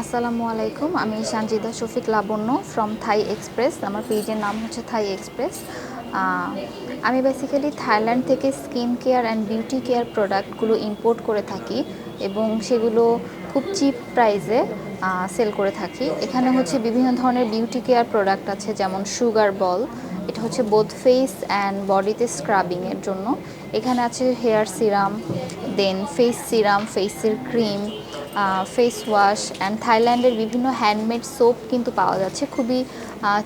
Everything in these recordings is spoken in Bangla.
আসসালামু আলাইকুম, আমি Sanjida Shafiq Labonno from Thai Express আমার পেজের নাম হচ্ছে থাই এক্সপ্রেস আমি বেসিক্যালি থাইল্যান্ড থেকে skin care and beauty care প্রোডাক্টগুলো ইম্পোর্ট করে থাকি এবং সেগুলো খুব চিপ প্রাইসে সেল করে থাকি। এখানে হচ্ছে বিভিন্ন ধরনের বিউটি কেয়ার প্রোডাক্ট আছে, যেমন সুগার বল এটা হচ্ছে বোথ ফেস অ্যান্ড বডিতে স্ক্রাবিংয়ের জন্য। এখানে আছে hair serum then face serum ফেসের ক্রিম ফেস ওয়াশ অ্যান্ড থাইল্যান্ডের বিভিন্ন হ্যান্ডমেড সোপ কিন্তু পাওয়া যাচ্ছে। খুবই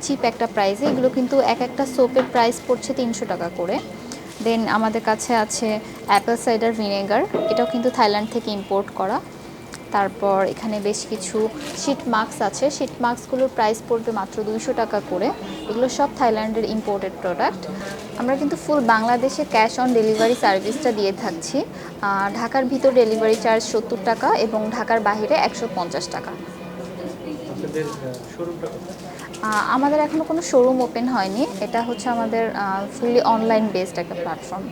চিপ একটা প্রাইসে এগুলো কিন্তু এক একটা সোপের প্রাইস পড়ছে তিনশো টাকা করে। দেন আমাদের কাছে আছে অ্যাপেল সাইডার ভিনেগার এটাও কিন্তু থাইল্যান্ড থেকে ইম্পোর্ট করা। তারপর এখানে বেশ কিছু শিট মাস্ক আছে। শিট মাস্কগুলোর প্রাইস পড়বে মাত্র দুইশো টাকা করে। এগুলো সব থাইল্যান্ডের ইম্পোর্টেড প্রোডাক্ট আমরা কিন্তু ফুল বাংলাদেশে ক্যাশ অন ডেলিভারি সার্ভিসটা দিয়ে থাকছি। ঢাকার ভিতর ডেলিভারি চার্জ সত্তর টাকা এবং ঢাকার বাহিরে একশো পঞ্চাশ টাকা। আমাদের এখনও কোনো শোরুম ওপেন হয়নি। এটা হচ্ছে আমাদের ফুললি অনলাইন বেসড একটা প্ল্যাটফর্ম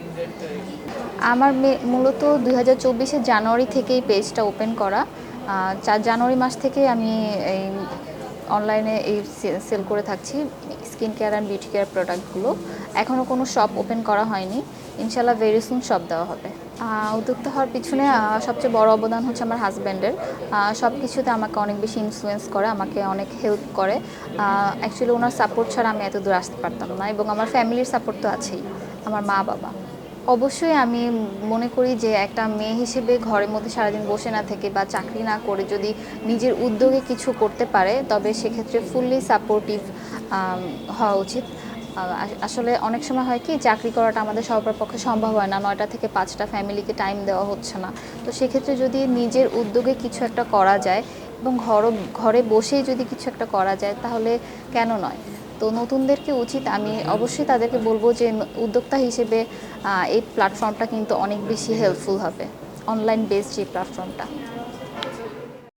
আমার মূলত দুই হাজার জানুয়ারি থেকেই পেজটা ওপেন করা। চার জানুয়ারি মাস থেকে আমি এই অনলাইনে এই সেল করে থাকছি skin care and beauty care প্রোডাক্টগুলো এখনও কোনো শপ ওপেন করা হয়নি। ইনশাল্লাহ ভেরি সুন শপ দেওয়া হবে। উদ্যোক্তা হওয়ার পিছনে সবচেয়ে বড় অবদান হচ্ছে আমার হাজব্যান্ডের সব কিছুতে আমাকে অনেক বেশি ইনফ্লুয়েন্স করে, আমাকে অনেক হেল্প করে। অ্যাকচুয়ালি ওনার সাপোর্ট ছাড়া আমি এত দূর আসতে পারতাম না এবং আমার ফ্যামিলির সাপোর্ট তো আছেই, আমার মা, বাবা। অবশ্যই আমি মনে করি যে একটা মেয়ে হিসেবে ঘরের মধ্যে সারাদিন বসে না থেকে বা চাকরি না করে যদি নিজের উদ্যোগে কিছু করতে পারে, তবে সেক্ষেত্রে ফুললি সাপোর্টিভ হওয়া উচিত। আসলে অনেক সময় হয় কি চাকরি করাটা আমাদের সবার পক্ষে সম্ভব হয় না নয়টা থেকে পাঁচটা ফ্যামিলিকে টাইম দেওয়া হচ্ছে না। তো সেক্ষেত্রে যদি নিজের উদ্যোগে কিছু একটা করা যায় এবং ঘর ঘরে বসেই যদি কিছু একটা করা যায় তাহলে কেন নয়? তো নতুনদেরকে উচিত? আমি অবশ্যই তাদেরকে বলব যে উদ্যোক্তা হিসেবে এই প্ল্যাটফর্মটা কিন্তু অনেক বেশি হেল্পফুল হবে। অনলাইন বেসড যে প্ল্যাটফর্মটা